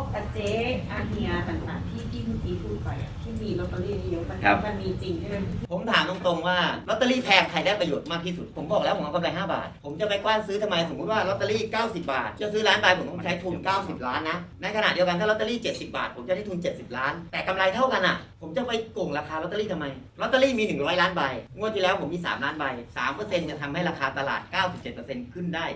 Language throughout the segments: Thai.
วกอาเจ๊อาเฮียต่างๆที่ที่เมื่อกี้พูดไปอะที่มีลอตเตอรี่เยอะๆมันครับ มันมีจริงใช่ไหมผมถามตรงๆว่าลอตเตอรี่แพงใครได้ประโยชน์มากที่สุด ผมบอกแล้วผมเอากำไร5บาท ผมจะไปกว้านซื้อทำไมสมมติว่าลอตเตอรี่ 90 บาท จะซื้อล้านใบผมต้องใช้ทุน 90 ล้านนะ ในขณะเดียวกันถ้าลอตเตอรี่ 70 บาท ผมจะได้ทุน 70 ล้าน แต่กำไรเท่ากันอะ ผมจะไปโกงราคาลอตเตอรี่ทำไมลอตเตอรี่มี 100 ล้านใบงวดที่แล้วผมมี 3 ล้านใบ3%จะทำให้ราคาตลาด 97%ขึ้นได้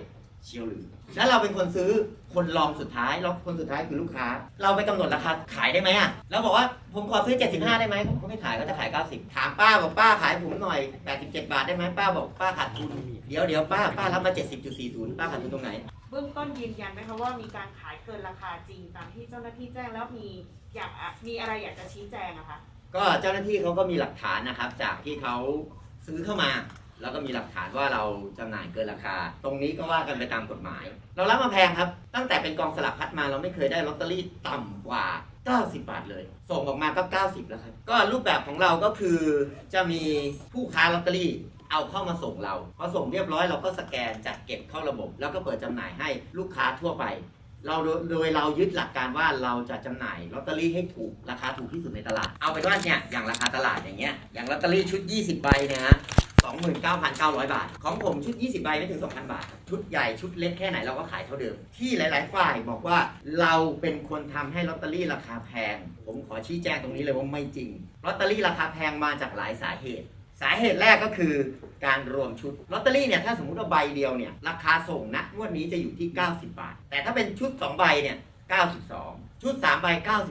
เชียวหรือ แล้วเราเป็นคนซื้อคนรองสุดท้ายแล้วคนสุดท้ายคือลูกค้า เราไปกำหนดราคาขายได้ไหมอะแล้วบอกว่าผมขอซื้อ 75 ได้ไหมผมก็ไม่ขายก็จะขาย 90 ถามป้าบอกป้าขายผมหน่อย 87 บาทได้ไหมป้าบอกป้าขาดทุนเดี๋ยวเดี๋ยวป้าป้ารับมา 70.40 ป้าขาดทุนตรงไหน เบื้องต้นยืนยันไหมคะว่ามีการขายเกินราคาจริงตามที่เจ้าหน้าที่แจ้งแล้วมีอยากอะมีอะไรอยากจะชี้แจงอะคะ ก็เจ้าหน้าที่เขาก็มีหลักฐานนะครับ จากที่เขาซื้อเข้ามา แล้วก็มีหลักฐานว่าเราจำหน่ายเกินราคา ตรงนี้ก็ว่ากันไปตามกฎหมาย เรารับมาแพงครับ ตั้งแต่เป็นกองสลากพัดมาเราไม่เคยได้ลอตเตอรี่ต่ำกว่า 90 บาทเลย ส่งออกมาก็ 90 แล้วครับ ก็รูปแบบของเราก็คือจะมีผู้ค้าลอตเตอรี่เอาเข้ามาส่งเราพอส่งเรียบร้อยเราก็สแกนจัดเก็บเข้าระบบ แล้วก็เปิดจำหน่ายให้ลูกค้าทั่วไป เราโดยเรายึดหลักการว่าเราจะจำหน่ายลอตเตอรี่ให้ถูกราคาถูกที่สุดในตลาด เอาเป็นว่าเนี่ยอย่างราคาตลาดอย่างเงี้ยอย่างลอตเตอรี่ชุด 20 ใบเนะฮะ 29,900 บาท ของผมชุด 20 ใบไม่ถึง 2,000 บาท ชุดใหญ่ชุดเล็กแค่ไหนเราก็ขายเท่าเดิม ที่หลาย ๆ ฝ่ายบอกว่าเราเป็นคนทำให้ลอตเตอรี่ราคาแพง ผมขอชี้แจงตรงนี้เลยว่าไม่จริงลอตเตอรี่ราคาแพงมาจากหลายสาเหตุสาเหตุแรกก็คือการรวมชุดลอตเตอรี่เนี่ยถ้าสมมติว่าใบเดียวเนี่ยราคาส่งนะงวดนี้จะอยู่ที่ 90 บาท แต่ถ้าเป็นชุด 2 ใบเนี่ย 92 ชุด 3 ใบ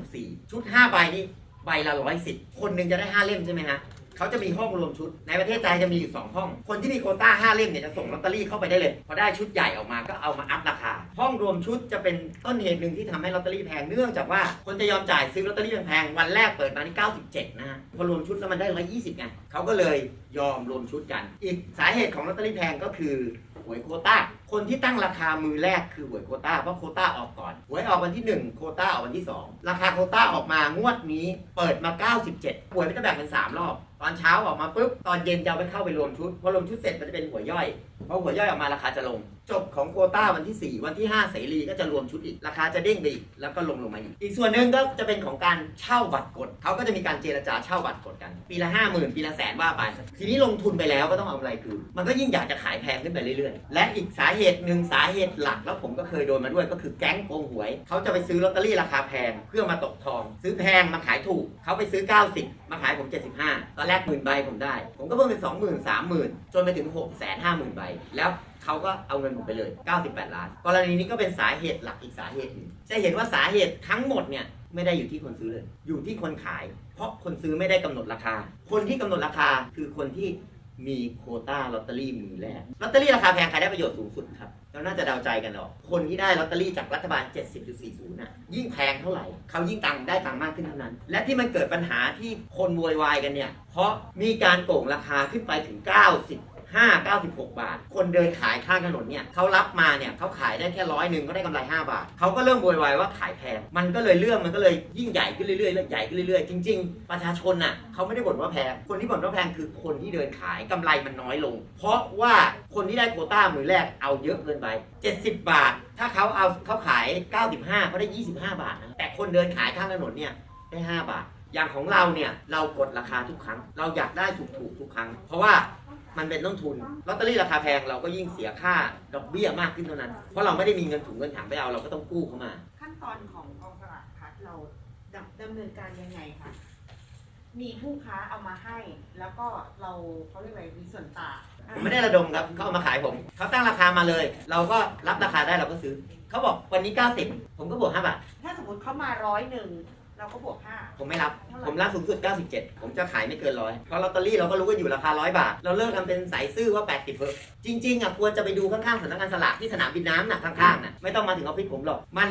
94 ชุด 5 ใบนี่ใบละ 110 คนหนึ่งจะได้ 5 เล่มใช่ไหมฮะ เขาจะมีห้องรวมชุด ในประเทศไทยจะมีอยู่ 2 ห้อง คนที่มีโคต้า 5 เล่มเนี่ยจะส่งลอตเตอรี่เข้าไปได้เลย พอได้ชุดใหญ่ออกมาก็เอามาอัพราคา ห้องรวมชุดจะเป็นต้นเหตุหนึ่งที่ทำให้ลอตเตอรี่แพง เนื่องจากว่าคนจะยอมจ่ายซื้อลอตเตอรี่แพงวันแรกเปิดมาที่ 97 นะฮะ พอรวมชุดแล้วมันได้ 120 ไงเขาก็เลยยอมรวมชุดกัน อีกสาเหตุของลอตเตอรี่แพงก็คือหวยโคต้า คนที่ตั้งราคามือแรกคือหวยโคต้า เพราะโคต้าออกก่อน หวยออกวันที่ 1 โคต้าออกวันที่ 2 ราคาโคต้าออกมางวดนี้ เปิดมา 97หวยมันจะแบ่งเป็น 3 รอบ ตอนเช้าออกมาปุ๊บตอนเย็นจะเอาไปเข้าไปรวมชุดพอรวมชุดเสร็จมันจะเป็นหัวย่อยพอหัวยย่อยออกมาราคาจะลง จบของโควต้าวันที่ 4 วันที่ 5 เสรีก็จะรวมชุดอีก ราคาจะเด้งไปอีกแล้วก็ลงลงมาอีก อีกส่วนหนึ่งก็จะเป็นของการเช่าบัตรกดเขาก็จะมีการเจรจาเช่าบัตรกดกัน ปีละ 5 0,000 ปีละแสนว่าไป ทีนี้ลงทุนไปแล้วก็ต้องเอาอะไรคืนมันก็ยิ่งอยากจะขายแพงขึ้นไปเรื่อยๆ และอีกสาเหตุหนึ่งสาเหตุหลักแล้วผมก็เคยโดนมาด้วยก็คือแก๊งโกงหวยเขาจะไปซื้อลอตเตอรี่ราคาแพงเพื่อมาตกทอง ซื้อแพงมาขายถูกเขาไปซื้อ 90 มาขายผม 75ตอนแรกหมื่นใบผมได้ ผมก็เพิ่มเป็นสองหมื่นสามหมื่นจนไปถึงหกแสนห้าหมื่นใบ แล้วเขาก็เอาเงินผมไปเลย 98 ล้าน กรณีนี้ก็เป็นสาเหตุหลักอีกสาเหตุหนึ่งจะเห็นว่าสาเหตุทั้งหมดเนี่ยไม่ได้อยู่ที่คนซื้อเลย อยู่ที่คนขาย เพราะคนซื้อไม่ได้กำหนดราคา คนที่กำหนดราคาคือคนที่ มีโคต้าลอตเตอรี่มือแรกลอตเตอรี่ราคาแพงใครได้ประโยชน์สูงสุดครับเราน่าจะเดาใจกันหรอกคนที่ได้ลอตเตอรี่จากรัฐบาล 70.40น่ะยิ่งแพงเท่าไหร่เขายิ่งตังค์ได้ตังค์มากขึ้นเท่านั้น และที่มันเกิดปัญหาที่คนโวยวายกันเนี่ย เพราะมีการโกงราคาขึ้นไปถึง 90 5 96 บาท คนเดินขายข้างถนนเนี่ยเขารับมาเนี่ยเขาขายได้แค่ร้อยหนึ่งก็ได้กำไร 5 บาท เขาก็เริ่มโวยวายว่าขายแพง มันก็เลยเรื่องมันก็เลยยิ่งใหญ่ขึ้นเรื่อยๆใหญ่ขึ้นเรื่อยๆ จริง ๆ ประชาชนน่ะเขาไม่ได้บ่นว่าแพง คนที่บ่นว่าแพงคือคนที่เดินขายกำไรมันน้อยลง เพราะว่าคนที่ได้โควต้ามือแรกเอาเยอะเกินไป 70 บาท ถ้าเขาเอาเขาขาย 95เขาได้ 25 บาทนะแต่คนเดินขายข้างถนนเนี่ยได้ 5 บาท อย่างของเราเนี่ยเรากดราคาทุกครั้ง เราอยากได้ถูกๆทุกครั้ง เพราะว่า มันเป็นต้นทุนลอตเตอรี่ราคาแพงเราก็ยิ่งเสียค่าดอกเบี้ยมากขึ้นเท่านั้น เพราะเราไม่ได้มีเงินถุงเงินถังไปเอาเราก็ต้องกู้เข้ามา ขั้นตอนของกองสลากพัดเราดำดำเนินการยังไงคะ มีผู้ค้าเอามาให้ แล้วก็เราเขาเรียกอะไรมีส่วนต่างผมไม่ได้ระดมครับเขาเอามาขายผม เขาตั้งราคามาเลย เราก็รับราคาได้เราก็ซื้อ เขาบอกวันนี้ 90 ผมก็บวก5บาท ถ้าสมมติเขามาร้อยหนึ่ง เราก็บวกห้า ผมไม่รับ ผมรับสูงสุด 97 ผมจะขายไม่เกินร้อยเพราะลอตเตอรี่เราก็รู้ว่าอยู่ราคา100บาท เราเลิกทำเป็นสายซื่อว่า 80เถอะจริง ๆอะควรจะไปดูข้างๆสำนักงานสลากที่สนามบินน้ำน่ะข้างๆน่ะไม่ต้องมาถึงออฟฟิศผมหรอก มัน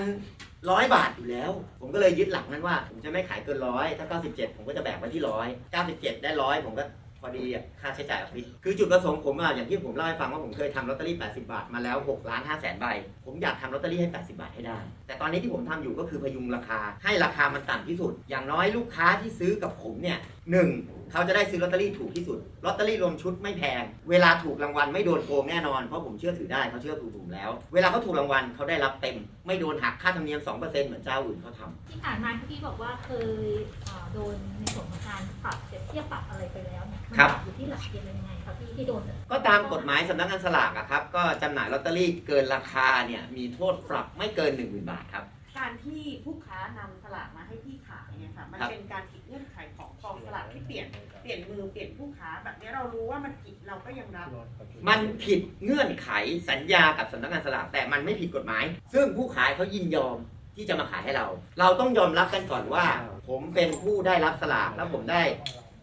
ร้อยบาทอยู่แล้ว ผมก็เลยยึดหลักนั้นว่า ผมจะไม่ขายเกินร้อยถ้า 97 ผมก็จะแบกไว้ที่ร้อย97 ได้ร้อยผมก็ พอดีอะค่าใช้จ่ายออฟฟิศคือจุดประสงค์ผมอะอย่างที่ผมเล่าให้ฟังว่าผมเคยทำลอตเตอรี่ 80 บาทมาแล้ว6ล้าน5แสนใบ ผมอยากทำลอตเตอรี่ให้ 80 บาทให้ได้ แต่ตอนนี้ที่ผมทำอยู่ก็คือพยุงราคา ให้ราคามันต่ำที่สุด อย่างน้อยลูกค้าที่ซื้อกับผมเนี่ยหนึ่งเขาจะได้ซื้อลอตเตอรี่ถูกที่สุดลอตเตอรี่รวมชุดไม่แพง เวลาถูกรางวัลไม่โดนโกงแน่นอน เพราะผมเชื่อถือได้เขาเชื่อถือผมแล้ว เวลาเขาถูกรางวัลเขาได้รับเต็ม ไม่โดนหักค่าธรรมเนียม2%เหมือนเจ้าอื่นเขาทำ ที่ผ่านมาที่บอกว่าเคยเอ่อโดนในส่วนของการปรับเปรียบเทียบปรับอะไรไปแล้วเนี่ย ครับปรับ อยู่ที่หลักเกณฑ์เป็นยังไงครับพี่ที่โดนก็ตามกฎหมายสำนักงานสลากอะครับก็จำหน่ายลอตเตอรี่เกินราคาเนี่ยมีโทษปรับไม่เกิน 1 0,000 บาทครับ การที่ผู้ค้านำสลากมาให้พี่ขายเนี่ยค่ะมันครับ เป็นการผิดเงื่อนไขของกองสลากที่เปลี่ยนเปลี่ยนมือเปลี่ยนผู้ค้า แบบนี้เรารู้ว่ามันผิดเราก็ยังรับ มันผิดเงื่อนไขสัญญากับสำนักงานสลากแต่มันไม่ผิดกฎหมาย ซึ่งผู้ขายเขายินยอมที่จะมาขายให้เรา เราต้องยอมรับกันก่อนว่า ผมเป็นผู้ได้รับสลากแล้วผมได้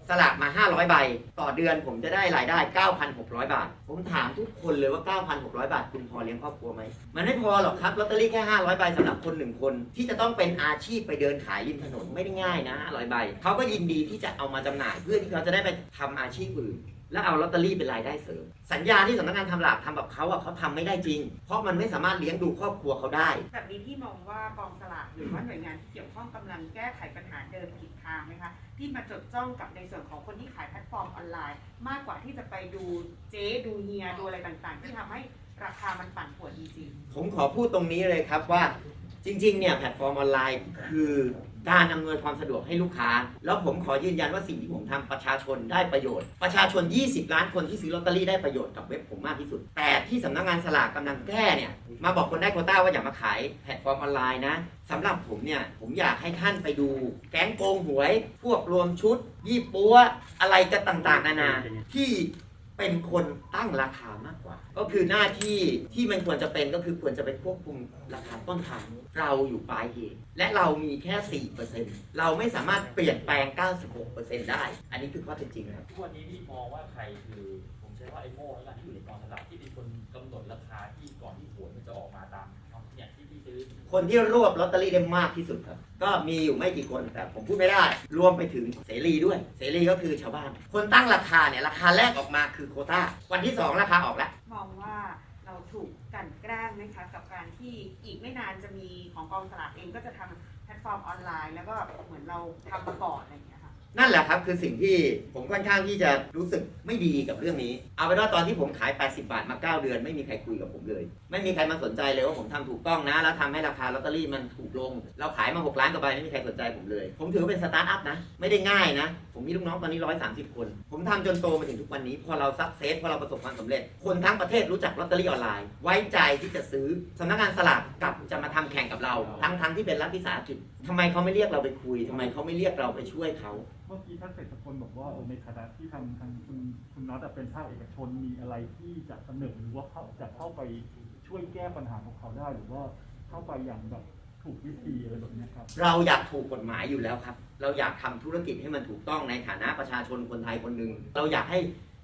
สลากมา 500 ใบ ต่อเดือนผมจะได้รายได้ 9,600 บาท ผมถามทุกคนเลยว่า 9,600 บาท คุณพอเลี้ยงครอบครัวไหม มันไม่พอหรอกครับลอตเตอรี่แค่ 500 ใบสำหรับคนหนึ่งคน ที่จะต้องเป็นอาชีพไปเดินขายริมถนนไม่ได้ง่ายนะ500 ใบเขาก็ยินดีที่จะเอามาจำหน่ายเพื่อที่เขาจะได้ไปทำอาชีพอื่น แล้วเอาลอตเตอรี่เป็นรายได้เสริม สัญญาที่สำนักงานทำหลักทำแบบเขาอะเขาทำไม่ได้จริง เพราะมันไม่สามารถเลี้ยงดูครอบครัวเขาได้ แบบนี้ที่มองว่ากองสลากหรือว่าหน่วยงานที่เกี่ยวข้องกำลังแก้ไขปัญหาเดินผิดทางไหมคะที่มาจดจ้องกับในส่วนของคนที่ขายแพลตฟอร์มออนไลน์ มากกว่าที่จะไปดูเจ๊ดูเฮียดูอะไรต่างๆ ที่ทำให้ราคามันปั่นป่วนจริงผมขอพูดตรงนี้เลยครับว่า จริงๆเนี่ยแพลตฟอร์มออนไลน์คือการอำนวยความสะดวกให้ลูกค้า แล้วผมขอยืนยันว่าสิ่งที่ผมทำประชาชนได้ประโยชน์ ประชาชน 20 ล้านคนที่ซื้อลอตเตอรี่ได้ประโยชน์กับเว็บผมมากที่สุด แต่ที่สำนักงานสลากกำลังแก้เนี่ยมาบอกคนได้โคต้าว่าอย่ามาขายแพลตฟอร์มออนไลน์นะสำหรับผมเนี่ยผมอยากให้ท่านไปดู แก๊งโกงหวย พวกรวมชุด ยี่ปัวอะไรจะต่างๆนานาที่ เป็นคนตั้งราคามากกว่า ก็คือหน้าที่ที่มันควรจะเป็นก็คือควรจะไปควบคุมราคาต้นทางเราอยู่ปลายเหตุและเรามีแค่ 4%เราไม่สามารถเปลี่ยนแปลง 96%ได้ อันนี้คือข้อเท็จจริงครับ ทุกวันนี้พี่มองว่าใครคือผมใช้ว่าไอ้โม่แล้วกันที่อยู่ในกองสลากที่เป็นคนกำหนดราคาที่ก่อนที่หวยมันจะออกมาตามท้องเนี่ยที่พี่ซื้อคนที่รวบลอตเตอรี่ได้มากที่สุดครับ ก็มีอยู่ไม่กี่คนแต่ผมพูดไม่ได้ รวมไปถึงเสรีด้วย เสรีก็คือชาวบ้าน คนตั้งราคาเนี่ยราคาแรกออกมาคือโคต้า วันที่ 2 ราคาออกแล้ว มองว่าเราถูกกลันแกล้งไหมคะกับการที่อีกไม่นานจะมีของกองสลากเองก็จะทำแพลตฟอร์มออนไลน์ แล้วก็เหมือนเราทำมาก่อนอะไรอย่างเงี้ย นั่นแหละครับคือสิ่งที่ผมค่อนข้างที่จะรู้สึกไม่ดีกับเรื่องนี้ เอาเป็นว่าตอนที่ผมขาย 80 บาทมา 9 เดือน ไม่มีใครคุยกับผมเลย ไม่มีใครมาสนใจเลยว่าผมทำถูกต้องนะ แล้วทำให้ราคาลอตเตอรี่มันถูกลง เราขายมา 6 ล้านกว่าใบไม่มีใครสนใจผมเลย ผมถือเป็นสตาร์ทอัพนะ ไม่ได้ง่ายนะ ผมมีลูกน้องตอนนี้ 130 คน ผมทำจนโตมาถึงทุกวันนี้ พอเราซักเซสพอเราประสบความสำเร็จ คนทั้งประเทศรู้จักลอตเตอรี่ออนไลน์ ไว้ใจที่จะซื้อสำนักงานสลากกลับจะมาทำแข่งกับเราทั้งทั้งๆที่เป็นรัฐวิสาหกิจทำไมเขาไม่เรียกเราไปคุยทำไมเขาไม่เรียกเราไปช่วยเขาเมื่อกี้ท่านเศรษฐพลบอกว่าในฐานะที่ทางทางคุณคุณน็อตเป็นภาคเอกชนมีอะไรที่จะเสนอหรือว่าเขาจะเข้าไปช่วยแก้ปัญหาของเขาได้หรือว่าเข้าไปอย่างแบบถูกวิธีอะไรแบบนี้ครับ เราอยากถูกกฎหมายอยู่แล้วครับ เราอยากทำธุรกิจให้มันถูกต้องในฐานะประชาชนคนไทยคนหนึ่งเราอยากให้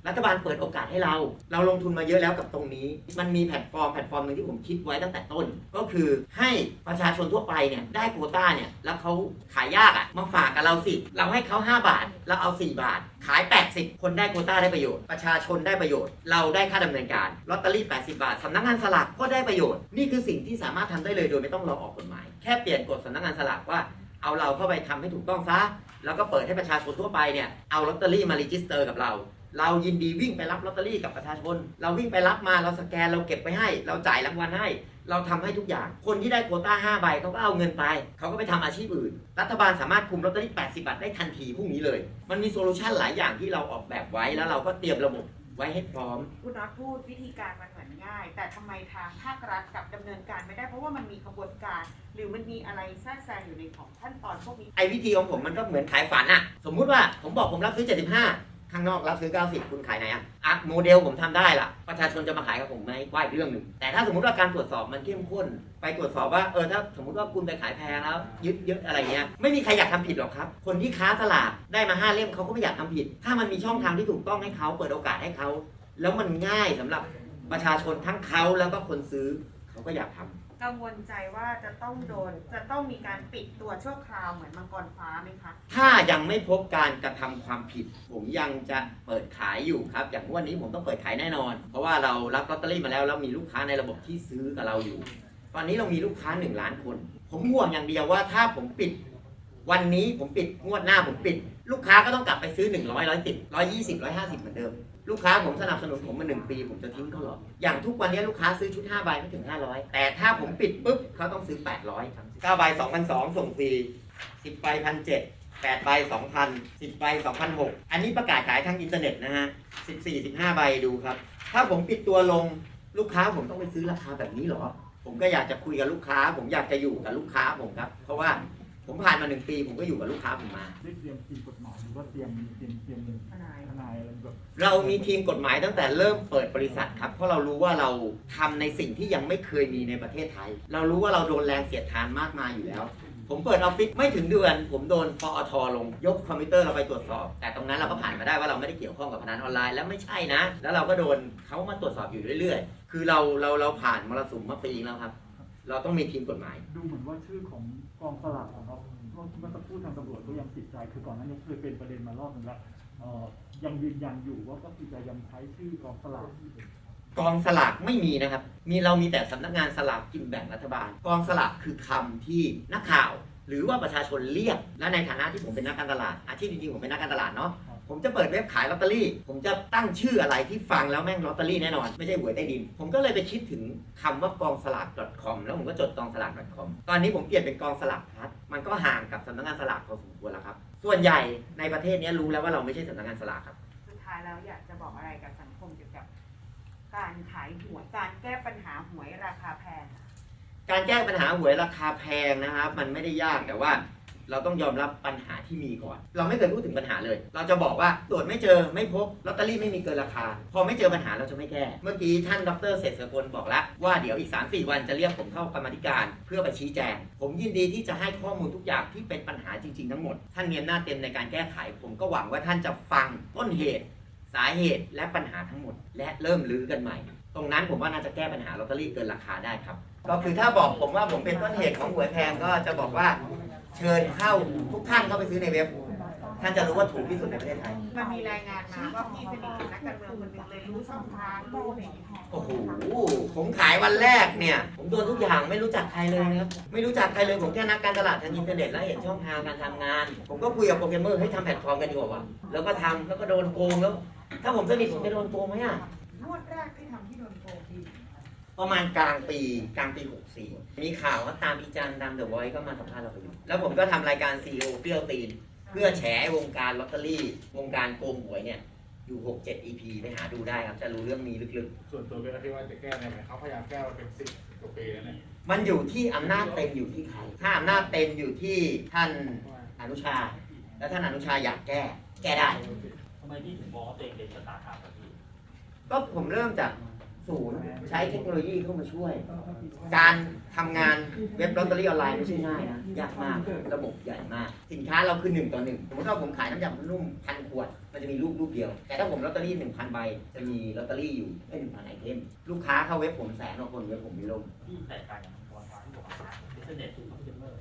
รัฐบาลเปิดโอกาสให้เรา เราลงทุนมาเยอะแล้วกับตรงนี้ มันมีแพลตฟอร์มแพลตฟอร์มหนึ่งที่ผมคิดไว้ตั้งแต่ต้น ก็คือให้ประชาชนทั่วไปเนี่ยได้โควต้าเนี่ยแล้วเขาขายยากอะ่ะมาฝากกับเราสิ เราให้เขา 5 บาท เราเอา 4 บาท ขาย 80 คนได้โควต้าได้ประโยชน์ ประชาชนได้ประโยชน์ เราได้ค่าดำเนินการลอตเตอรี่ 80 บาทสำนักงานสลากก็ได้ประโยชน์ นี่คือสิ่งที่สามารถทำได้เลยโดยไม่ต้องรอออกกฎหมาย แค่เปลี่ยนกฎสำนักงานสลากว่าเอาเราเข้าไปทำให้ถูกต้องซะแล้วก็เปิดให้ประชาชนทั่วไปเนี่ยเอาลอตเตอรี่มารีจิสเตอร์กับเรา เรายินดีวิ่งไปรับลอตเตอรี่กับประชาชน เราวิ่งไปรับมาเราสแกนเราเก็บไปให้ เราจ่ายรางวัลให้ เราทำให้ทุกอย่าง คนที่ได้โควต้า5ใบเขาก็เอาเงินไป เขาก็ไปทำอาชีพอื่น รัฐบาลสามารถคุมลอตเตอรี่ 80 บาทได้ทันทีพรุ่งนี้เลย มันมีโซลูชันหลายอย่างที่เราออกแบบไว้แล้วเราก็เตรียมระบบไว้ให้พร้อม คุณน็อตพูดวิธีการมันเหมือนง่าย แต่ทำไมทางภาครัฐกลับดำเนินการไม่ได้เพราะว่ามันมีกระบวนการ หรือมันมีอะไรแทรกแซงอยู่ในของขั้นตอนพวกนี้ไอ้วิธีของผมมันก็เหมือนขายฝันอะสมมุติว่าผมบอกผมรับซื้อ 75 ข้างนอกรับซื้อ 90 คุณขายไหนอะอะโมเดลผมทำได้ล่ะ ประชาชนจะมาขายกับผมไหมว่าอีกเรื่องหนึ่ง แต่ถ้าสมมติว่าการตรวจสอบมันเข้มข้น ไปตรวจสอบว่าเออถ้าสมมติว่าคุณไปขายแพงแล้วยึดเยอะอะไรเงี้ยไม่มีใครอยากทำผิดหรอกครับ คนที่ค้าสลากได้มาห้าเล่มเขาก็ไม่อยากทำผิด ถ้ามันมีช่องทางที่ถูกต้องให้เขาเปิดโอกาสให้เขาแล้วมันง่ายสำหรับประชาชนทั้งเขาแล้วก็คนซื้อเขาก็อยากทำ กังวลใจว่าจะต้องโดนจะต้องมีการปิดตัวชั่วคราวเหมือนมังกรฟ้าไหมคะ ถ้ายังไม่พบการกระทำความผิด ผมยังจะเปิดขายอยู่ครับ อย่างวันนี้ผมต้องเปิดขายแน่นอน เพราะว่าเรารับลอตเตอรี่มาแล้วแล้วมีลูกค้าในระบบที่ซื้อกับเราอยู่ ตอนนี้เรามีลูกค้า1ล้านคน ผมห่วงอย่างเดียวว่าถ้าผมปิด วันนี้ผมปิดงวดหน้าผมปิด ลูกค้าก็ต้องกลับไปซื้อ 100 110 120 150 เหมือนเดิม ลูกค้าผมสนับสนุนผมมาหนึ่งปี ผมจะทิ้งเขาหรอ อย่างทุกวันนี้ลูกค้าซื้อชุด5ใบไม่ถึง 500 แต่ถ้าผมปิดปุ๊บเขาต้องซื้อ 800 9ใบ2,200ส่งฟรี10ใบ1,700 8ใบ2,000 10ใบ2,600อันนี้ประกาศขายทางอินเทอร์เน็ตนะฮะ14 15ใบดูครับ ถ้าผมปิดตัวลงลูกค้าผมต้องไปซื้อราคาแบบนี้เหรอ ผมก็อยากจะคุยกับลูกค้า ผมอยากจะอยู่กับลูกค้าผมครับ เพราะว่าผมผ่านมาหนึ่งปี ผมก็อยู่กับลูกค้าผมมา ได้เตรียมทีมกฎหมายหรือว่าเตรียมเตรียมเตรียมทนาย เรามีทีมกฎหมายตั้งแต่เริ่มเปิดบริษัทครับ เพราะเรารู้ว่าเราทำในสิ่งที่ยังไม่เคยมีในประเทศไทย เรารู้ว่าเราโดนแรงเสียดทานมากมายอยู่แล้ว ผมเปิดออฟฟิศไม่ถึงเดือน ผมโดนปอทลงยกคอมพิวเตอร์เราไปตรวจสอบ แต่ตรงนั้นเราก็ผ่านมาได้ว่าเราไม่ได้เกี่ยวข้องกับพนันออนไลน์แล้วไม่ใช่นะ แล้วเราก็โดนเขามาตรวจสอบอยู่เรื่อย ๆ คือเราเราเราผ่านมรสุมมาปีนึงแล้วครับ เราต้องมีทีมกฎหมาย ดูเหมือนว่าชื่อของกองสลากของเราเมื่อสักครู่ทางตำรวจก็ยังติดใจคือก่อนหน้านี้เคยเป็นประเด็นมารอบหนึงแล้ว ยังยืนยันอยู่ว่าก็คือจะยังใช้ชื่อกองสลากกองสลากไม่มีนะครับ มีเรามีแต่สำนักงานสลากกินแบ่งรัฐบาล กองสลากคือคำที่นักข่าว หรือว่าประชาชนเรียก และในฐานะที่ผมเป็นนักการตลาด อาชีพจริงๆผมเป็นนักการตลาดเนาะ ผมจะเปิดเว็บขายลอตเตอรี่ ผมจะตั้งชื่ออะไรที่ฟังแล้วแม่งลอตเตอรี่แน่นอน ไม่ใช่หวยใต้ดิน ผมก็เลยไปคิดถึงคำว่ากองสลาก .com แล้วผมก็จดกองสลาก .com ตอนนี้ผมเปลี่ยนเป็นกองสลากพลัด มันก็ห่างกับสำนักงานสลากพอสมควรแล้วครับ ส่วนใหญ่ในประเทศนี้รู้แล้วว่าเราไม่ใช่สำนักงานสลากครับ สุดท้ายแล้วอยากจะบอกอะไรกับสังคมเกี่ยวกับ การขายหวยการแก้ปัญหาหวยราคาแพง การแก้ปัญหาหวยราคาแพงนะครับ มันไม่ได้ยากแต่ว่า เราต้องยอมรับปัญหาที่มีก่อน เราไม่เคยพูดถึงปัญหาเลย เราจะบอกว่าตรวจไม่เจอไม่พบลอตเตอรี่ไม่มีเกินราคา พอไม่เจอปัญหาเราจะไม่แก้ เมื่อกี้ท่านดรเศรษฐกลบอกแล้วว่าเดี๋ยวอีก 3-4 วันจะเรียกผมเข้ากรรมธิการ เพื่อไปชี้แจง ผมยินดีที่จะให้ข้อมูลทุกอย่างที่เป็นปัญหาจริง ๆ ทั้งหมด ท่านมีอำนาจเต็มในการแก้ไข ผมก็หวังว่าท่านจะฟังต้นเหตุ สาเหตุและปัญหาทั้งหมด และเริ่มรื้อกันใหม่ ตรงนั้นผมว่าน่าจะแก้ปัญหาลอตเตอรี่เกินราคาได้ครับ ก็คือถ้าบอกผมว่าผมเป็นต้นเหตุของหวยแพงก็จะบอกว่า เชิญเข้าทุกท่านเข้าไปซื้อในเว็บ ท่านจะรู้ว่าถูกที่สุดในประเทศไทย มันมีรายงานมาว่าพี่สนิทกับนักการเมืองคนหนึ่งเลยรู้ช่องทางรู้อะไรอย่างเงี้ยโอ้โห ผมขายวันแรกเนี่ย ผมโดนทุกอย่างไม่รู้จักใครเลยนะครับ ไม่รู้จักใครเลย ผมแค่นักการตลาดทางอินเทอร์เน็ตแล้วเห็นช่องทางการทำงาน ผมก็คุยกับโปรแกรมเมอร์ให้ทำแพลตฟอร์มกันดีกว่าวะแล้วก็ทำแล้วก็โดนโกงแล้ว ถ้าผมสนิทผมจะโดนโกงไหมอะงวดแรกที่ทำที่โดนโกงพี่ ประมาณกลางปีกลางปี 64 มีข่าวว่าตามอีจันตามเดอะไวท์ก็มาสัมภาษณ์เราไปอยู่แล้วผมก็ทำรายการซีโอเปรี้ยวตีน เพื่อแฉวงการลอตเตอรี่ วงการโกงหวยเนี่ย อยู่ 6-7 EP ไปหาดูได้ครับจะรู้เรื่องนี้ลึกส่วนตัวเป็นที่ว่าจะแก้ได้ไหมเขาพยายามแก้มาเป็นสิบกว่าปีแล้วเนี่ยๆ มันอยู่ที่อำนาจเต็มอยู่ที่ใครถ้าอำนาจเต็มอยู่ที่ท่านอนุชา แล้วท่านอนุชาอยากแก้ แก้ได้ ทำไมพี่ถึงมองว่าตัวเองเป็นสตาร์ทอัพอะพี่ก็ผมเริ่มจาก ศูนย์ใช้เทคโนโลยีเข้ามาช่วย การทำงานเว็บลอตเตอรี่ออนไลน์ไม่ใช่ง่ายนะยากมากระบบใหญ่มาก สินค้าเราคือหนึ่งต่อหนึ่งสมมติว่าผมขายน้ำยานุ่มพันขวด มันจะมีรูปรูปเดียว แต่ถ้าผมลอตเตอรี่หนึ่งพันใบจะมีลอตเตอรี่อยู่ไม่หนึ่งพันไอเทมลูกค้าเข้าเว็บผมแสนกว่าคนเว็บผมมีล่มที่แตกต่างจากมังกรฟ้าที่บอกว่าอินเทอร์เน็ตคือคอมพิวเตอร์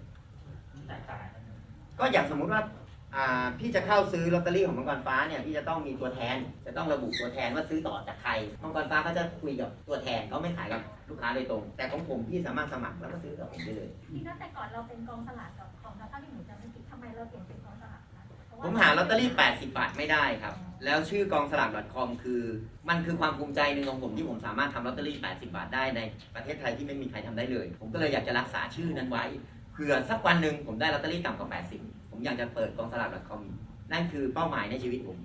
มันแตกต่างกันยังไงก็อย่างสมมุติว่าอ่า พี่จะเข้าซื้อลอตเตอรี่ของมังกรฟ้าเนี่ยพี่จะต้องมีตัวแทน จะต้องระบุตัวแทนว่าซื้อต่อจากใครมังกรฟ้าเขาจะคุยกับตัวแทนเขาไม่ขายกับลูกค้าโดยตรง แต่ของผมพี่สามารถสมัครแล้วก็ซื้อกับผมได้เลยที่ตั้งแต่ก่อนเราเป็นกองสลากกับของเราถ้าที่หนูจำไม่ผิดทำไมเราเปลี่ยนเป็นกองสลากนะเพระว่ผมหาลอตเตอรี่ 80 บาทไม่ได้ครับ แล้วชื่อกองสลาก .com คือ มันคือความภูมิใจหนึ่งของผมที่ผมสามารถทำลอตเตอรี่ 80 บาทได้ในประเทศไทยที่ไม่มีใครทำได้เลย ผมก็เลยอยากจะรักษาชื่อนั้นไว้เผื่อสักวันหนึ่งผมได้ลอตเตอรี่ต่ำกว่า 80 ผมอยากจะเปิดกองสลาก .com นั่นคือเป้าหมายในชีวิตผม